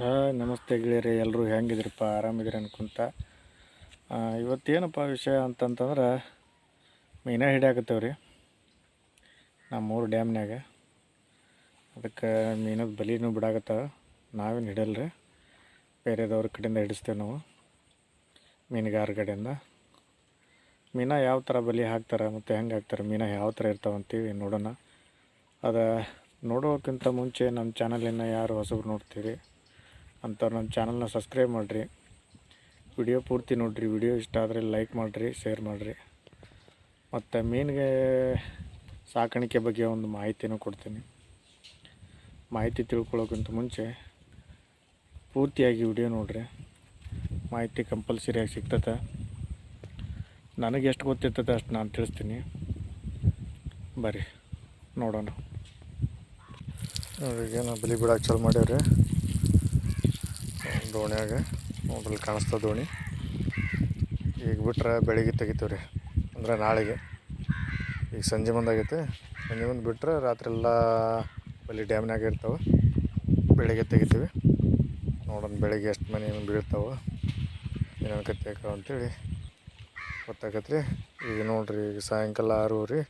Hi ನಮಸ್ತೆ ಗೆಳೆಯರೇ ಎಲ್ಲರೂ ಹೆಂಗಿದ್ರಪ್ಪ? ಆರಾಮಿದ್ರಿ ಅನ್ಕೊಂತ? ಇವತ್ತೇನಪ್ಪ ವಿಷಯ ಅಂತಂತಂದ್ರೆ, ಮೀನ ಹಿಡಿಯಾಕತ್ತೇವೆ ರೀ ನಮ್ಮೂರು ಡ್ಯಾಮ್ನ್ಯಾಗ. ಅದಕ್ಕೆ ಮೀನದ ಬಲಿನೂ ಬಿಡಾಕತ್ತಾವ ನಾವೇನು ಹಿಡಿಯಲ್ಲ ರೀ ಬೇರೆದವ್ರ ಕಡೆಯಿಂದ ಹಿಡಿಸ್ತೇವೆ ನಾವು, ಮೀನುಗಾರ ಕಡೆಯಿಂದ. ಮೀನ ಯಾವ ಥರ ಬಲಿ ಹಾಕ್ತಾರೆ ಮತ್ತು ಹೆಂಗೆ ಹಾಕ್ತಾರೆ, ಮೀನ ಯಾವ ಥರ ಇರ್ತಾವಂತೀವಿ ನೋಡೋಣ. ಅದು ನೋಡೋಕ್ಕಿಂತ ಮುಂಚೆ ನಮ್ಮ ಚಾನಲಿನ ಯಾರು ಹೊಸಬ್ರು ನೋಡ್ತೀರಿ ಅಂಥವ್ರು ನಮ್ಮ ಚಾನಲ್ನ ಸಬ್ಸ್ಕ್ರೈಬ್ ಮಾಡಿರಿ. ವಿಡಿಯೋ ಪೂರ್ತಿ ನೋಡಿರಿ. ವಿಡಿಯೋ ಇಷ್ಟ ಆದರೆ ಲೈಕ್ ಮಾಡಿರಿ, ಶೇರ್ ಮಾಡಿರಿ. ಮತ್ತು ಮೀನಿಗೆ ಸಾಕಾಣಿಕೆ ಬಗ್ಗೆ ಒಂದು ಮಾಹಿತಿನೂ ಕೊಡ್ತೀನಿ. ಮಾಹಿತಿ ತಿಳ್ಕೊಳ್ಳೋಕ್ಕಿಂತ ಮುಂಚೆ ಪೂರ್ತಿಯಾಗಿ ವಿಡಿಯೋ ನೋಡಿರಿ. ಮಾಹಿತಿ ಕಂಪಲ್ಸರಿಯಾಗಿ ಸಿಗ್ತದೆ ನನಗೆ ಎಷ್ಟು ಗೊತ್ತಿರ್ತದೆ ಅಷ್ಟು ನಾನು ತಿಳಿಸ್ತೀನಿ. ಬರ್ರಿ, ನೋಡೋಣ. ಏನೋ ಬಲಿ ಬಿಡಕ್ಕೆ ಚಾಲು ಮಾಡ್ಯಾವ್ರಿ. ದೋಣಿಯಾಗ ನೋಡ್ರಿ ಕಾಣಿಸ್ತಾ ದೋಣಿ. ಈಗ ಬಿಟ್ರೆ ಬೆಳಿಗ್ಗೆ ತೆಗಿತೀವಿ ರೀ ಅಂದ್ರೆ ನಾಳೆಗೆ. ಈಗ ಸಂಜೆ ಮುಂದಾಗೈತೆ ಸಂಜೆ ಮುಂದೆ ಬಿಟ್ರೆ ರಾತ್ರಿ ಎಲ್ಲ ಬಲಿ ಡ್ಯಾಮ್ನಾಗ ಇರ್ತಾವೆ. ಬೆಳಗ್ಗೆ ತೆಗಿತೀವಿ. ನೋಡೋಣ ಬೆಳಗ್ಗೆ ಎಷ್ಟು ಮನೆ ಬೀಳ್ತಾವೆ. ಏನೇನು ಕತ್ತಿ ಹಾಕವ ಅಂತೇಳಿ ಗೊತ್ತಾಗತ್ತೆ ರೀ ಈಗ ನೋಡಿರಿ, ಈಗ ಸಾಯಂಕಾಲ ಆರು ರೀ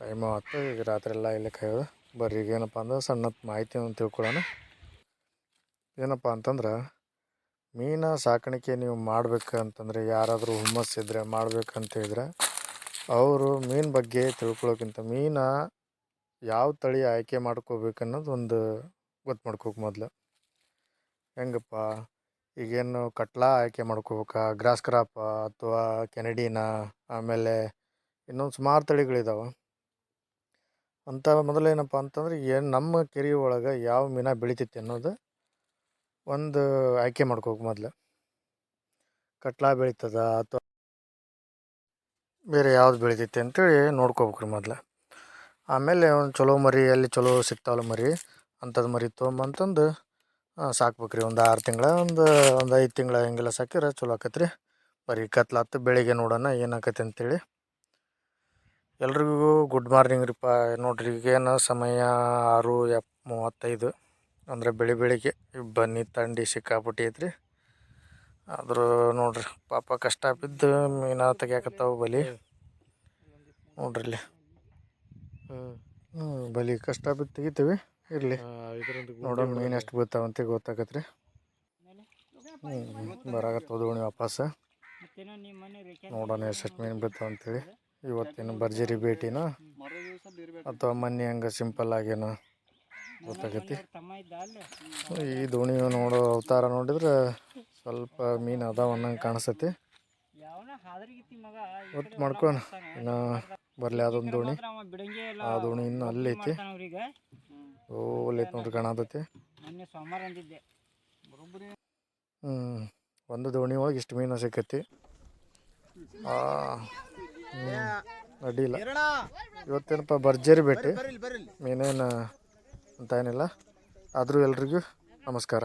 ಟೈಮ್ ಆಗ್ತದೆ ಈಗ ರಾತ್ರಿ ಎಲ್ಲ ಇಲ್ಲೇ ಕಾಯೋದು. ಬರ್ರಿ, ಈಗ ಏನಪ್ಪ ಅಂದ್ರೆ ಸಣ್ಣ ಮಾಹಿತಿ ಅಂತ ತಿಳ್ಕೊಳ್ಳೋಣ ಏನಪ್ಪ ಅಂತಂದ್ರೆ, ಮೀನ ಸಾಕಾಣಿಕೆ ನೀವು ಮಾಡ್ಬೇಕಂತಂದ್ರೆ, ಯಾರಾದರೂ ಹುಮ್ಮಸ್ಸಿದ್ರೆ ಮಾಡ್ಬೇಕಂತ ಅವರು ಮೀನು ಬಗ್ಗೆ ತಿಳ್ಕೊಳ್ಳೋಕ್ಕಿಂತ ಮೀನ ಯಾವ ತಳಿ ಆಯ್ಕೆ ಮಾಡ್ಕೋಬೇಕು ಅನ್ನೋದು ಒಂದು ಗೊತ್ತು ಮಾಡ್ಕೋಬೇಕು ಮೊದಲು. ಹೆಂಗಪ್ಪ? ಈಗೇನು ಕಟ್ಲಾ ಆಯ್ಕೆ ಮಾಡ್ಕೋಬೇಕಾ, ಗ್ರಾಸ್ ಕ್ರಾಪ ಅಥವಾ ಕೆನಡಿನ, ಆಮೇಲೆ ಇನ್ನೊಂದು ಸುಮಾರು ತಳಿಗಳಿದಾವೆ. ಅಂತ ಮೊದಲೇನಪ್ಪ ಅಂತಂದ್ರೆ, ಏನು ನಮ್ಮ ಕೆರೆ ಒಳಗೆ ಯಾವ ಮೀನ ಬೆಳಿತೈತಿ ಅನ್ನೋದು ಒಂದು ಆಯ್ಕೆ ಮಾಡ್ಕೋಬೇಕು ಮೊದಲು. ಕಟ್ಲಾ ಬೆಳೀತದ ಅಥವಾ ಬೇರೆ ಯಾವ್ದು ಬೆಳಿತೈತಿ ಅಂತೇಳಿ ನೋಡ್ಕೋಬೇಕು ರೀ ಮೊದಲು. ಆಮೇಲೆ ಒಂದು ಚಲೋ ಮರಿ ಎಲ್ಲಿ ಚಲೋ ಸಿಗ್ತಾವಲ್ಲ ಮರಿ ಅಂಥದ್ದು ಮರಿ ತೊಗೊಂಬಂತಂದು ಸಾಕ್ಬೇಕು ರೀ ಒಂದು ಆರು ತಿಂಗಳ, ಒಂದು ಒಂದು ಐದು ತಿಂಗಳ ಹಿಂಗೆಲ್ಲ ಸಾಕಿದ್ರೆ ಚಲೋ ಆಕತ್ರಿ. ಬರಿ ಕತ್ಲಾತು ಬೆಳಿಗ್ಗೆ ನೋಡೋಣ ಏನಾಕೈತೆ ಅಂತೇಳಿ. ಎಲ್ರಿಗೂ ಗುಡ್ ಮಾರ್ನಿಂಗ್ ರೀಪ್ಪ ನೋಡ್ರಿ ಈಗೇನು ಸಮಯ ಆರು ಎಪ್ ಮೂವತ್ತೈದು. ಅಂದರೆ ಬೆಳಿ ಬೆಳಿಗ್ಗೆ ಬನ್ನಿ ತಂಡಿ ಸಿಕ್ಕಾಪಟ್ಟಿ ಐತ್ರಿ ಆದರೂ ನೋಡ್ರಿ, ಪಾಪ ಕಷ್ಟ ಬಿದ್ದು ಮೀನ ತೆಗಿಯಾಕತ್ತಾವ ಬಲಿ. ನೋಡ್ರಿ ಹ್ಞೂ ಬಲಿ ಕಷ್ಟ ಬಿದ್ದು ತೆಗಿತೀವಿ. ಇರಲಿ. ನೋಡೋಣ ಮೀನು ಎಷ್ಟು ಬೀಳ್ತಾವಂತ ಗೊತ್ತಾಗತ್ತೆ ರೀ ಹ್ಞೂ ಬರಾಕತ್ತವ ದೋಣಿ ವಾಪಸ್. ನೋಡೋಣ ಎಷ್ಟು ಮೀನು ಬೀಳ್ತಾವಂತೇಳಿ ಇವತ್ತೇನು ಭರ್ಜರಿ ಭೇಟಿನ? ಅಥವಾ ಮೊನ್ನೆ ಹಂಗೆ ಸಿಂಪಲ್ ಆಗೇನೋ? ಗೊತ್ತಾಗೈತಿ ಈ ದೋಣಿ ನೋಡೋ ಅವತಾರ ನೋಡಿದ್ರೆ ಸ್ವಲ್ಪ ಮೀನು ಅದಾವ ಅನ್ನಂಗೆ ಕಾಣಿಸ್ತೈತಿ. ಒಟ್ಟು ಮಾಡ್ಕೋಣ ಇನ್ನು ಬರಲಿ ಅದೊಂದು ದೋಣಿ. ಆ ದೋಣಿ ಇನ್ನು ಅಲ್ಲಿ ಐತಿ. ಓಲ್ ಐತಿ ನೋಡ್ರಿ ಕಾಣತೈತಿ ಹ್ಞೂ ಒಂದು ದೋಣಿ ಒಳಗೆ ಇಷ್ಟು ಮೀನು ಸಿಕ್ಕೈತಿ ಅಡ್ಡಿಲ್ಲ ಇವತ್ತೇನಪ್ಪ ಭರ್ಜರಿ ಭೇಟಿ ಮೀನೇನು ಅಂತ ಏನಿಲ್ಲ. ಆದರೂ ಎಲ್ರಿಗೂ ನಮಸ್ಕಾರ.